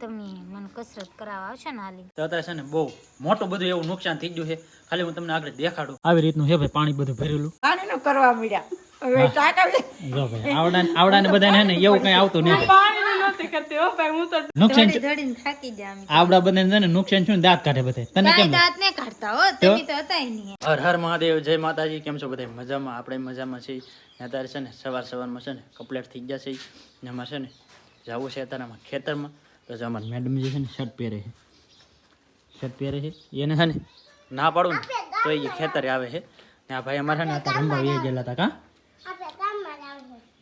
તમે મને કસરત કરાવવા આવશો ને હાલી? તો અત્યારે છે ને બહુ મોટું બધું એવું નુકસાન થઈ ગયું છે. ખાલી હું તમને આગળ દેખાડું. આવી રીતનું છે ભાઈ પાણી બધું ભરેલું. પાણીનું કરવા મળ્યા. હવે ટાંકા જો ભાઈ આવડા આવડા ને ને એવું કઈ આવતું નહીં ભાઈ. નથી કરતી હો ભાઈ હું તો નુકસાન દોડી થાકી જાય આવડા બધા ને નુકસાન શું દાંત કાઢે બધા. તને કેમ દાંત ને કાઢતા હો તમે તો હતા નહીં. હર હર મહાદેવ જય માતાજી કેમ છો બધા? મજામાં આપણે મજામાં છીએ. અત્યારે છે ને સવાર સવારમાં છે ને કપલેટ થઈ ગયા છે. ને એમાં છે ને જવું છે અત્યારે ખેતરમાં. તો અમારે મેડમ જે છે ને શર્ટ પહેરે છે. શર્ટ પહેરે છે. એને છે ને ના પાડું ને, તો એ ખેતરે આવે છે. ને આ ભાઈ અમારે ને અત્યારે રમવા વે ગયેલા હતા, કા?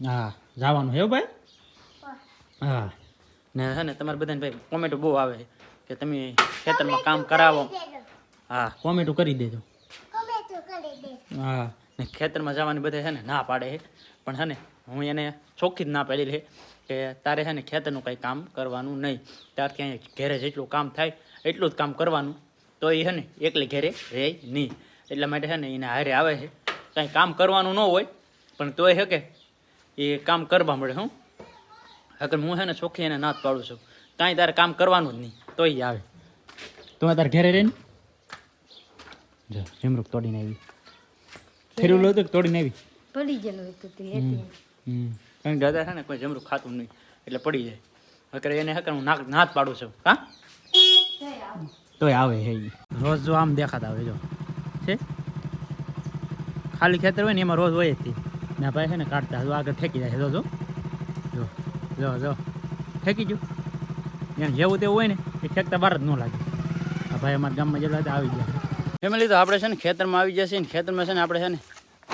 હા, જવાનું હે ભાઈ? હા. ને છે ને તમારે બધાને ભાઈ કોમેન્ટો બહુ આવે છે કે તમે ખેતરમાં કામ કરાવો. હા, કોમેન્ટો કરી દેજો. હા, ને ખેતરમાં જવાની બધા છે ને ના પાડે છે. પણ છે ને હું એને ચોખ્ખી જ ના પાડી છે. કે તારે છે ને ખેતરનું કંઈ કામ કરવાનું નહીં. ત્યારથી અહીંયા ઘેરે જેટલું કામ થાય એટલું જ કામ કરવાનું. તો એ છે ને એકલે ઘેરે રહે નહીં. એટલા માટે છે ને એને હારે આવે છે. કાંઈ કામ કરવાનું ન હોય પણ તોય છે કે એ કામ કરવા મળે હું. અગર હું છે ને ચોખ્ખી એને ના જ પાડું છું કાંઈ તારે કામ કરવાનું જ નહીં તોય આવે. તો તારે ઘેરે રહીને? જો ઝીમરૂક તોડીને આવી. ફેરવું હતું તોડીને આવી? પડી ગયેલું હતું. હમ. કારણ કે દાદા છે ને કોઈ જમરું ખાતું નહીં, એટલે પડી જાય. અત્યારે એને હકર હું નાક નાથ પાડું છું, હા? તોય આવે હે રોજ જો આમ દેખાતા આવે જો. છે? ખાલી ખેતર હોય ને એમાં રોજ હોય જ ના ભાઈ છે ને કાઢતા, જો આગળ ઠેકી જાય જો જો. જો જો જો. ઠેકી જો એને જેવું તેવું હોય ને, એ ઠેકતા બહાર જ ન લાગે. આ ભાઈ અમારા ગામમાં જેટલા આવી ગયા. ફેમિલી, તો આપણે છે ને ખેતરમાં આવી જશે ને, ખેતરમાં છે ને આપણે છે ને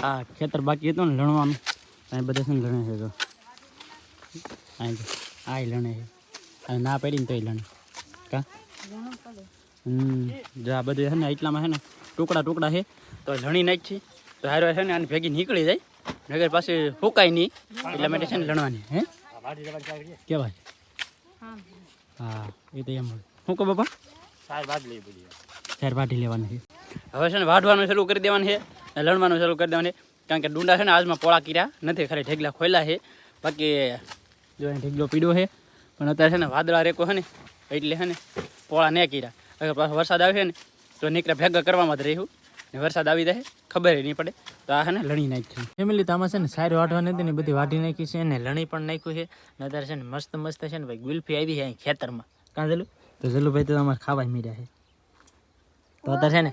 આ ખેતર બાકી હતું ને લણવાનું. અહીં બધા છે ને લણે છે, જો. જો આ લણે છે ના પડીને તોય લણે કા? હમ. જો આ બધું છે ને એટલામાં છે ને, ટુકડા ટુકડા છે તો લણી નાખ. છે તો હારો છે ને, આની ભેગી નીકળી જાય. નગર પાસે ફૂકાય નહીં. એટલા માટે છે ને લણવાની. હે? કેવાય? હા, એ તો એમ શું કહો બાપા? ચાર વાઢી લેવાની છે હવે છે ને, વાઢવાનું શરૂ કરી દેવાનું છે લણવાનું શરૂ કરી દેવાનું છે કારણ કે ડુંડા છે ને, આજમાં પોળા કર્યા નથી. ખાલી ઢેગલા ખોલ્યા છે બાકી જો અહીં ઢીકલો પીડ્યો છે. પણ અત્યારે છે ને વાદળા રેકો છે ને, એટલે છે ને પોળા નહીં કર્યા. અગર પાછો વરસાદ આવશે ને, તો નીકળે ભેગા કરવામાં જ રહ્યું ને વરસાદ આવી જાય, ખબર નહીં પડે. તો આ છે ને લણી નાખ્યું. ફેમિલી, તો આમાં છે ને સારી વાટવાની હતી ને બધી વાટી નાખી છે ને લણી પણ નાખ્યું છે. ને અત્યારે છે ને મસ્ત મસ્ત છે ને ભાઈ ગુલ્ફી આવી છે અહીં ખેતરમાં. કાં જલું તો જલુભાઈ તો અમારે ખાવા મીડ્યા છે. તો અત્યારે છે ને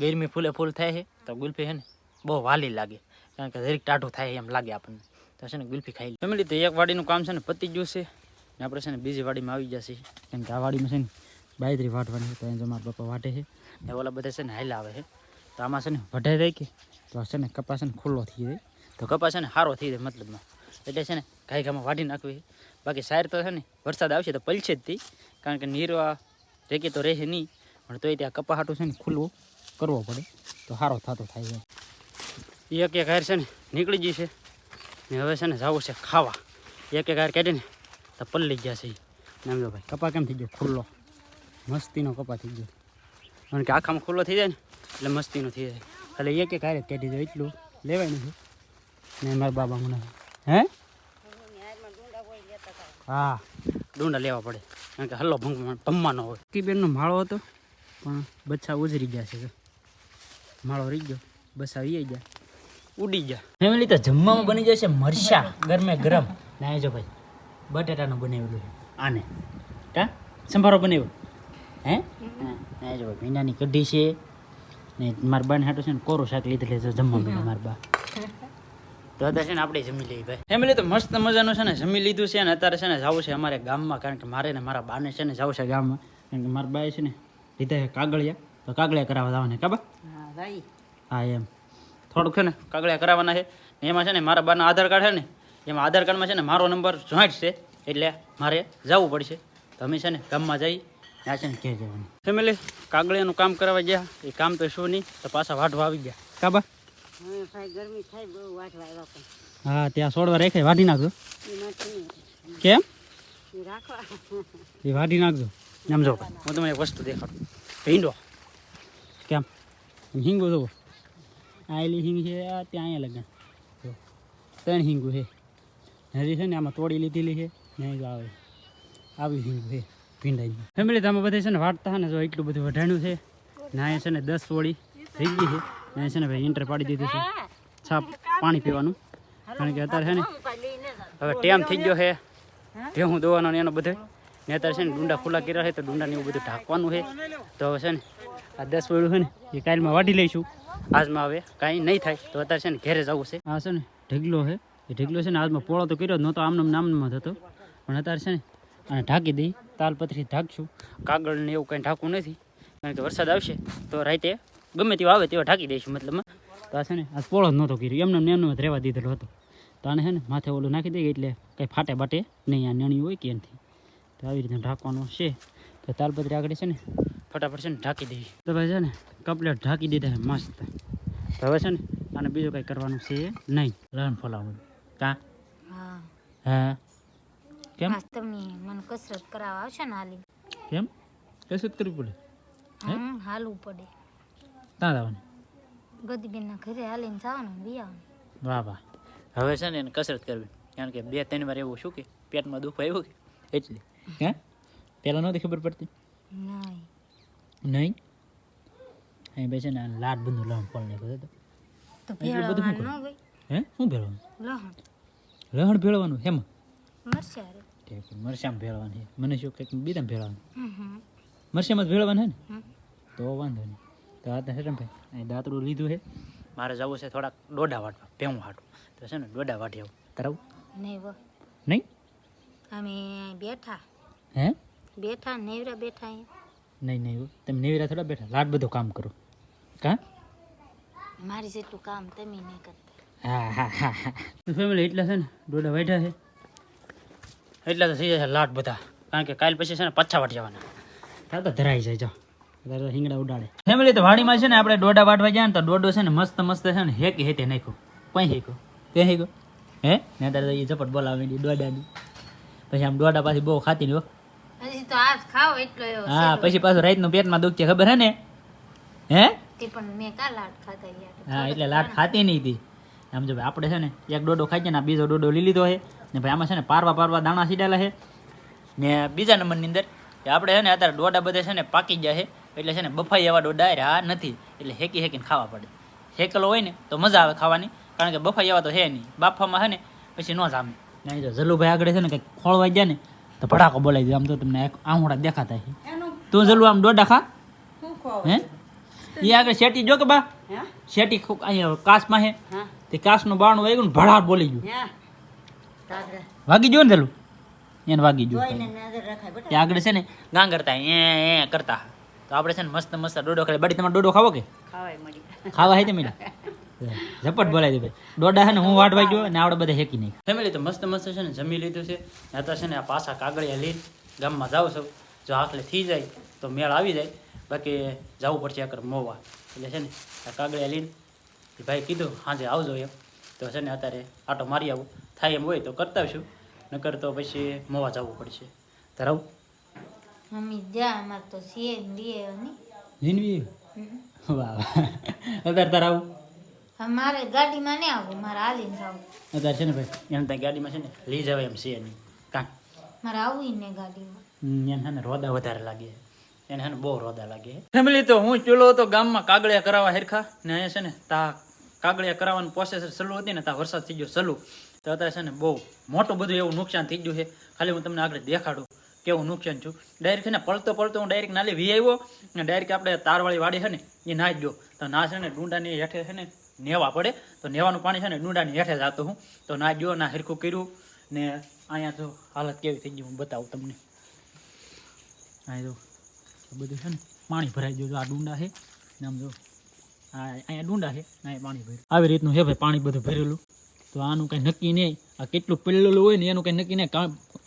ગરમી ફૂલે ફૂલ થાય છે, તો ગુલ્ફી છે ને બહુ વાલી લાગે. કારણ કે દરેક ટાઢું થાય એમ લાગે આપણને. તો છે ને ગુલ્ફી ખાઈ ફેમિલી તો એક વાડીનું કામ છે ને પતી ગયું છે ને આપણે છે ને બીજી વાડીમાં આવી જશે કેમ કે આ વાડીમાં છે ને બાયત્રી વાટવાની તો એને મારા પપ્પા વાટે છે ને ઓલા બધા છે ને હાઈલા આવે છે તો આમાં છે ને વઢાઈ રહી કે તો છે ને કપાસ ને ખુલ્લો થઈ જાય તો કપાસ છે ને સારો થઈ જાય મતલબમાં એટલે છે ને ઘાઈ ઘામાં વાઢી નાખવી બાકી સાર તો છે ને વરસાદ આવશે તો પલશે જ કારણ કે નીરવા રેકી તો રહે નહીં પણ તોય ત્યાં કપા હાટું છે ને ખુલ્લું કરવો પડે તો સારો થતો થાય છે એક એક હાર છે ને નીકળી જશે ને હવે છે ને જવું છે ખાવા. એક એક હાર કાઢીને તો પલ્લી ગયા છે એમ જો ભાઈ, કપા કેમ થઈ ગયો? ખુલ્લો. મસ્તીનો કપા થઈ ગયો. કારણ કે આખામાં ખુલ્લો થઈ જાય ને, એટલે મસ્તીનો થઈ જાય. એટલે એક એક હારે કાઢી દો, એટલું લેવાય નથી ને મારા બાબા મને, હે? હા, ડુંડા લેવા પડે. કારણ કે હલ્લો ભંગ ભમવાનો હોય. કીબેનનો માળો હતો, પણ બચ્છા ઉજરી ગયા છે. માળો રહી ગયો બસ આવી ગયા. ઉડી ગયા. ફેમિલી તો જમવામાં બની જશે મરચા ગરમે ગરમ. ના જો ભાઈ બટેટાનું બનાવેલું છે. આને કા સંભારો બનાવ્યો? હે? ના જો ભાઈ ભીંડાની કઢી છે. ને મારા બાને હાટું છે ને કોરું શાક લીધેલું છે જમવા મળે મારા બા. તો અત્યારે છે ને આપણે જમી લઈએ ભાઈ. ફેમિલી તો મસ્ત મજાનું છે ને જમી લીધું છે ને અત્યારે છે ને જવું છે અમારે ગામમાં કારણ કે મારે ને મારા બાને છે ને જવું છે ગામમાં. કારણ કે મારા બાએ છે ને લીધા છે કાગળિયા. તો કાગળિયા કરાવવા જવાના કાબા હા એમ. થોડુંક છે ને કાગળિયા કરાવવાના છે. ને એમાં છે ને મારા બાના આધાર કાર્ડ છે ને એમાં આધાર કાર્ડમાં છે ને મારો નંબર જોઈન્ટ છે એટલે મારે જવું પડશે. તો અમે છે ને ગામમાં જઈ ત્યાં છે ને ક્યાં જવાનું. ફેમિલી કાગળિયાનું કામ કરવા ગયા. એ કામ તો શું નહીં તો પાછા વાઢવા આવી ગયા. કાબા હા ત્યાં સોડવા રાખે વાઢી નાખજો. કેમ? એ વાઢી નાખજો. એમ જો હું તમને એક વસ્તુ દેખાડું. ભીંડો. કેમ? હિંગો જુઓ આયેલી હિંગ છે, આ ત્યાં અહીંયા લગન. જો, ત્રણ હિંગું છે. હજી છે ને આમાં તોડી લીધેલી છે ને આવે. આવી હિંગું છે ભીંડાઈ ફેમિલી તમે બધે છે ને વાટતા ને, જો એટલું બધું વઢાણ્યું છે. ને અહીંયા છે ને દસ વળી થઈ ગઈ છે. ને છે ને ભાઈ ઇન્ટર પાડી દીધું છે. છાપ પાણી પીવાનું. કારણ કે અત્યારે છે ને, હવે ટેમ થઈ ગયો છે. ભેહું દોવાનો ને એનો બધો. ને અત્યારે છે ને ડુંડા ખુલ્લા કર્યા છે, તો ડુંડાને એવું બધું ઢાંકવાનું છે. તો હવે છે ને, આ દસ વળું છે ને, એ કાલમાં વાટી લઈશું. આજમાં હવે કાંઈ નહીં થાય. તો અત્યારે છે ને ઘેરે જવું છે. આ છે ને ઢગલો છે. એ ઢગલો છે ને આજમાં પોળો તો કર્યો જ નહોતો આમનો નામનામ થતો પણ અત્યારે છે ને આને ઢાંકી દઈ તાલપત્રી ઢાંકશું. કાગળ ને એવું કંઈ ઢાંકવું નથી. કારણ કે વરસાદ આવશે તો રાતે ગમે તેવા આવે તેવા ઢાંકી દઈશું મતલબ તો આ છે ને આ પોળો જ નહોતો કર્યો. એમને એમનો જ રહેવા દીધેલો હતો. તો આને છે ને માથે ઓલું નાખી દઈએ એટલે કંઈ ફાટે બાટે નહીં આ નણી હોય કે એનાથી. તો આવી રીતે ઢાંકવાનું છે. તો તાલપત્રી આગળ છે ને ફટાફટ છે ને ઢાંકી દઈએ. તો ભાઈ છે ને કપલેટ ઢાંકી દીધા મસ્ત. હવે છે ને અને બીજું કંઈ કરવાનું છે નહીં. લણ ફોલાવું. કા? હા. હા? કેમ? તમને મને કસરત કરાવવા આવશે ને હાલી. કેમ? કસરત કરવી પડે? હે? હાલવું પડે. ત્યાં જવાનું? ગદીબેનના ઘરે હાલીને જવાનું બી વાહ વાહ. હવે છે ને એને કસરત કરવી. કારણ કે બે ત્રણ વાર એવું શું કે પેટમાં દુખ આવ્યું કે? એટલે. હે? પહેલાં નહોતી ખબર પડતી? નહીં. નહીં? અહીં બેસે ને લાટ બંધુ લણ ફળ હતો તો. એટલું બધું હે? શું ભેળવાનું લહણ. લહણ ભેળવાનું હેમાં? મરચા ભેળવાનું છે. મને શું કંઈક બીજા ભેળવાનું જ ભેળવાનું છે ને? તો વાંધો નહીં. તો આ હેરામ ભાઈ અહીં દાંતડું લીધું છે. મારે જવું છે થોડાક દોડા વાટવા ભેવું હાટું. તો છે ને દોડા વાટી આવું તરાવું નહીં વ નહીં? અમે બેઠા. હે? બેઠા નેવરા બેઠા અહીંયા. નહીં નહીં તમે નેવીરા થોડા બેઠા. લાડ બધું કામ કરો. કા? મારી જેટલું કામ તમે નહીં કરતા. હા હા હા ફેમિલી એટલા છે ને? ડોડા વાઢ્યા છે. એટલા તો થઈ જશે લાટ બધા. કારણ કે કાલ પછી છે ને પાછા વાટ જવાના. ત્યાં તો ધરાઈ જાય જાઓ. અત્યારે હિંગડા ઉડાડે. ફેમિલી તો વાડીમાં છે ને આપણે દોડા વાટવા જાય ને તો દોડો છે ને મસ્ત મસ્ત છે ને હેકી હેતે નાખ્યો. કોઈ હેકો તે હેકો હે? ને ત્યારે એ ઝપટ બોલાવી દોડાની પછી આમ દોડા પાછી બહુ ખાતી નહીં હજી તો આ ખાવ એટલો એવો હા પછી પાછું રાતનું પેટમાં દુખશે ખબર હે ને? હે? તે પણ મેં કા લાડ ખાતા યાર? હા એટલે લાટ ખાતી નહીં હતી આમ જો આપણે છે ને એક ડોડો ખાઈ ને બીજો ડોડો લઈ લીધો છે. ને ભાઈ આમાં છે ને પારવા પારવા દાણા સીડાયેલા છે. ને બીજા નંબરની અંદર આપણે છે ને અત્યારે ડોડા બધા છે ને પાકી ગયા છે. એટલે છે ને બફાઈ એવા ડોડા આ નથી. એટલે હેકી હેકીને ખાવા પડે. હેકલો હોય ને તો મજા આવે ખાવાની. કારણ કે બફાઈ એવા તો હે નહીં. બાફામાં છે ને પછી ન જામે. નહીં જો જલુભાઈ આગળ છે ને કંઈક ખોળવાઈ ગયા ને તો ભડાકો બોલાવી દીધો આમ તો તમને આંગળા દેખાતા છે તું જલું આમ ડોડા ખા. હે? એ આગળ શેટી જો કે બા? શેટી અહીંયા કાસમાં હે. તે કાસનું બારણું વાગ્યું ને ભડાટ બોલી ગયું. વાગી ગયું ને પેલું એને વાગી ગયું. તે આગળ છે ને ગાં કરતા એ એ કરતા. તો આપણે છે ને મસ્ત મસ્ત ડોડો ખાલી બડી તમારે ડોડો ખાવો કે? ખાવા હે તે મીડા ઝપટ બોલાવી દે ભાઈ. દોડા છે ને હું વાટવા ગયો ને આપણે બધા હેકી નહીં જમી તો મસ્ત મસ્ત છે ને જમી લીધું છે. ને તો છે ને આ પાછા કાગળિયા લઈ ગામમાં જાઉં છું. જો આખલે થઈ જાય તો મેળ આવી જાય. બાકી જવું પડશે આકર મોવા. એટલે છે ને આ કાગળિયા લઈને ભાઈ કીધું સાંજે આવજો એમ. તો છે ને અત્યારે આટો મારી આવું. થાય એમ હોય તો કરતા આવશું. નકર તો પછી મોવા જવું પડશે. ધરાવું. મમ્મી જા અમાર તો સીએ લીએ ની જીનવી વાહ વાહ. અત્યારે તારે આવું મારે ગાડીમાં નહીં આવું મારે હાલીને જવું. અત્યારે છે ને ભાઈ એને ત્યાં ગાડીમાં છે ને લઈ જવાય એમ છે નહીં કાં? મારે આવું ને ગાડીમાં. એને ને રોદા વધારે લાગે. એને હે ને બહુ રોદા લાગે. ફેમિલી તો હું ચૂલો હતો ગામમાં કાગળિયા કરાવવા હેરખા ને અહીંયા છે ને તા કાગળિયા કરાવવાનું પ્રોસેસ સલું હતી ને તા વરસાદ થઈ ગયો સલું તો અત્યારે છે ને બહુ મોટું બધું એવું નુકસાન થઈ ગયું છે. ખાલી હું તમને આગળ દેખાડું કેવું નુકસાન છું ડાયરેક્ટ છે ને પડતો પડતો હું ડાયરેક્ટ નાલી વી આવ્યો ને ડાયરેક્ટ આપણે તારવાળી વાડી છે ને એ નાહી ગયો તો ના છે ને ડુંડાની હેઠે છે ને નેવા પડે. તો નેવાનું પાણી છે ને ડુંડાની હેઠે જતો હું. તો ના ગયો, ના હરખું કર્યું ને અહીંયા તો હાલત કેવી થઈ ગઈ હું બતાવું તમને. અહીં જો બધું છે ને પાણી ભરાઈ ગયું આ ડુંડા છે ને આમ જો, આ અહીંયા ડુંડા છે અહીંયા પાણી ભર્યું. આવી રીતનું છે ભાઈ પાણી બધું ભરેલું. તો આનું કંઈ નક્કી નહીં. આ કેટલું પેલેલું હોય ને એનું કંઈ નક્કી નહીં.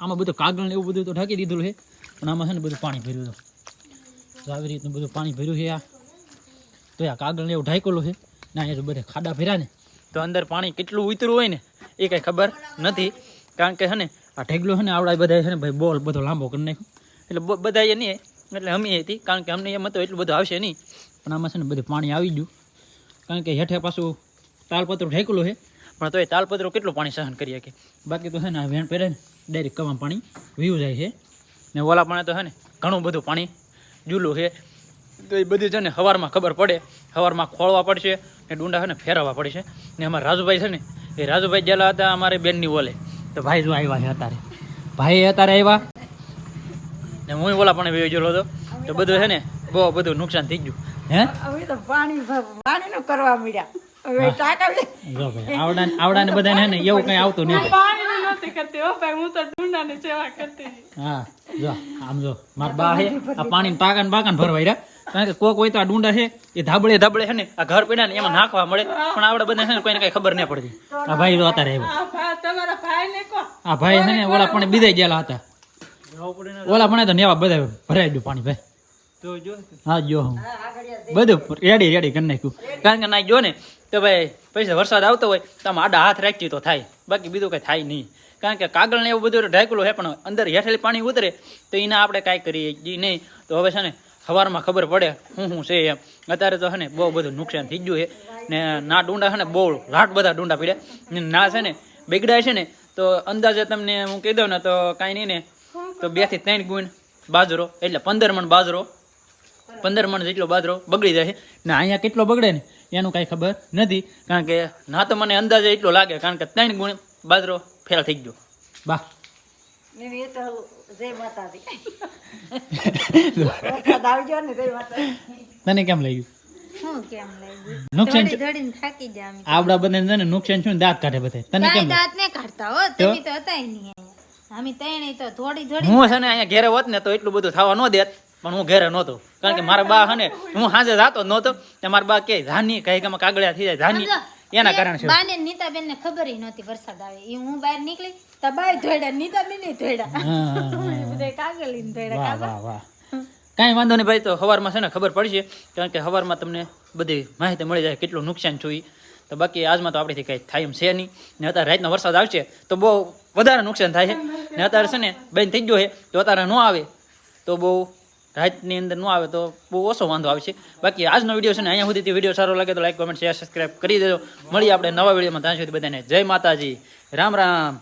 આમાં બધું કાગળ ને એવું બધું તો ઢાંકી દીધેલું છે. પણ આમાં છે ને બધું પાણી ભર્યું હતું તો આવી રીતનું બધું પાણી ભર્યું છે આ. તો આ કાગળ ને એવું ઢાંકેલું છે. ને, એ બધા ખાડા ભર્યા ને. તો અંદર પાણી કેટલું ઉતરું હોય ને, એ કાંઈ ખબર નથી. કારણ કે છે આ ઢેગલો છે ને આવડા બધા છે ને, ભાઈ બોલ બધો લાંબો કરી નાખ્યો. એટલે બધા એ નહીં, એટલે અમે હતી. કારણ કે અમને એમ હતો, એટલું બધું આવશે નહીં. પણ આમાં છે ને, બધું પાણી આવી ગયું. કારણ કે હેઠે પાછું તાલપત્રો ઢેકલું છે. પણ તોય તાલપત્રો કેટલું પાણી સહન કરી શકે? બાકી તો છે ને, આ વેણ પહેરે ને ડાયરેક્ટ કવામાં પાણી વીવું જાય છે. ને ઓલા પાણી તો છે ને, ઘણું બધું પાણી જુલું છે. તો એ બધી છે ને સવારમાં ખબર પડે. સવારમાં ખોળવા પડશે ને ડુંડા છે ને ફેરવવા પડશે. ને અમારા રાજુભાઈ છે ને એ રાજુભાઈ ગયેલા હતા અમારે બેનની ઓલે તો ભાઈ જો આવ્યા છે અત્યારે. ભાઈ અત્યારે આવ્યા? ને હું ઓલા પણ ગયેલો હતો. તો બધું છે ને બહુ બધું નુકસાન થઈ ગયું. હે? હવે તો પાણી પાણીનું કરવા મળ્યા હવે ટાંકા જો ભાઈ આવડા આવડા ને બધાને ને એવું કઈ આવતું નહીં હા જો આમ જો. મારા બા આ પાણી ટાંકા ને બાકાને ભરવાઈ રહ્યા. કારણ કે કોક હોય તો આ ડુંડા છે એ ધાબળે ધાબળે છે ને આ ઘર પડ્યા ને એમાં નાખવા મળે. પણ આવડે બધા છે ને કોઈને કઈ ખબર નહીં પડતી. આ ભાઈ જો અત્યારે આવ્યો. આ ભાઈ છે ને ઓલા પણ બીજાઈ ગયેલા હતા. ઓલા પણ તો નેવા બધા ભરાઈ ગયું પાણી ભાઈ. હા જો હું. બધું રેડી રેડી કરી નાખ્યું. કારણ કે ના જો ને તો ભાઈ પૈસા વરસાદ આવતો હોય તો આમ આડા હાથ રાખી તો થાય. બાકી બીજું કઈ થાય નહીં. કારણ કે કાગળ ને એવું બધું ઢાંકલું છે પણ અંદર હેઠળ પાણી ઉતરે તો એના આપણે કાંઈ કરીએ નહીં. તો હવે છે ને સવારમાં ખબર પડે શું શું છે એમ. અત્યારે તો છે ને બહુ બધું નુકસાન થઈ ગયું છે. ને ના ડુંડા છે ને બહુ લાટ બધા ડુંડા પીડ્યા. ને ના છે ને બગડાય છે ને, તો અંદાજે તમને હું કહી દઉં ને તો કાંઈ નહીં ને, તો બેથી ત્રણ ગુણ બાજરો, એટલે પંદર મણ બાજરો. પંદર મણ જેટલો બાજરો બગડી જાય ને અહીંયા કેટલો બગડે ને, એનું કાંઈ ખબર નથી. કારણ કે ના તો મને અંદાજે એટલો લાગે, કારણ કે ત્રણ ગુણ બાજરો ફેલ થઈ ગયો. બા તને કેમ લાગ્યું? શું કેમ લાગ્યું? નુકસાન અમે. આવડા છે ને નુકસાન શું દાંત કાઢે બધા તને કેમ દાંત ને કાઢતા હો તમે તો હતા નહીં અમે ત્રણેય તો થોડી થોડી હું છે ને અહીંયા ઘેરે હોત ને તો એટલું બધું થવા ન દેત પણ હું ઘેરે નહોતો. કારણ કે મારા બા છે હું સાંજે જાતો જ નહોતો. મારા બા કે ધાની કઈ કે કાગળિયા થઈ જાય ધાની. એના કારણે છે. બાને નીતાબેન ને ખબર ઈ નહોતી વરસાદ આવે. ઈ હું બહાર નીકળી તો બાય ધોયડા નીતાબેન ને ધોયડા. બધા કાગળ લઈને ધોયડા વાહ વાહ વાહ. કાંઈ વાંધો નહીં ભાઈ તો હવારમાં છે ને ખબર પડશે કારણ કે સવારમાં તમને બધી માહિતી મળી જાય કેટલું નુકસાન થયું તો બાકી આજમાં તો આપણીથી કંઈ થાય એમ છે નહીં. ને અત્યારે રાતનો વરસાદ આવશે તો બહુ વધારે નુકસાન થાય છે. ને અત્યારે છે ને બેન થઈ ગયો છે તો અત્યારે ન આવે તો બહુ રાતની અંદર ન આવે તો બહુ ઓછો વાંધો આવશે બાકી આજનો વીડિયો છે ને અહીંયા સુધીથી વીડિયો સારો લાગે તો લાઈક કોમેન્ટ શેર સબસ્ક્રાઈબ કરી દેજો. મળીએ આપણે નવા વિડીયોમાં ત્યાં સુધી બધાને જય માતાજી. રામ રામ.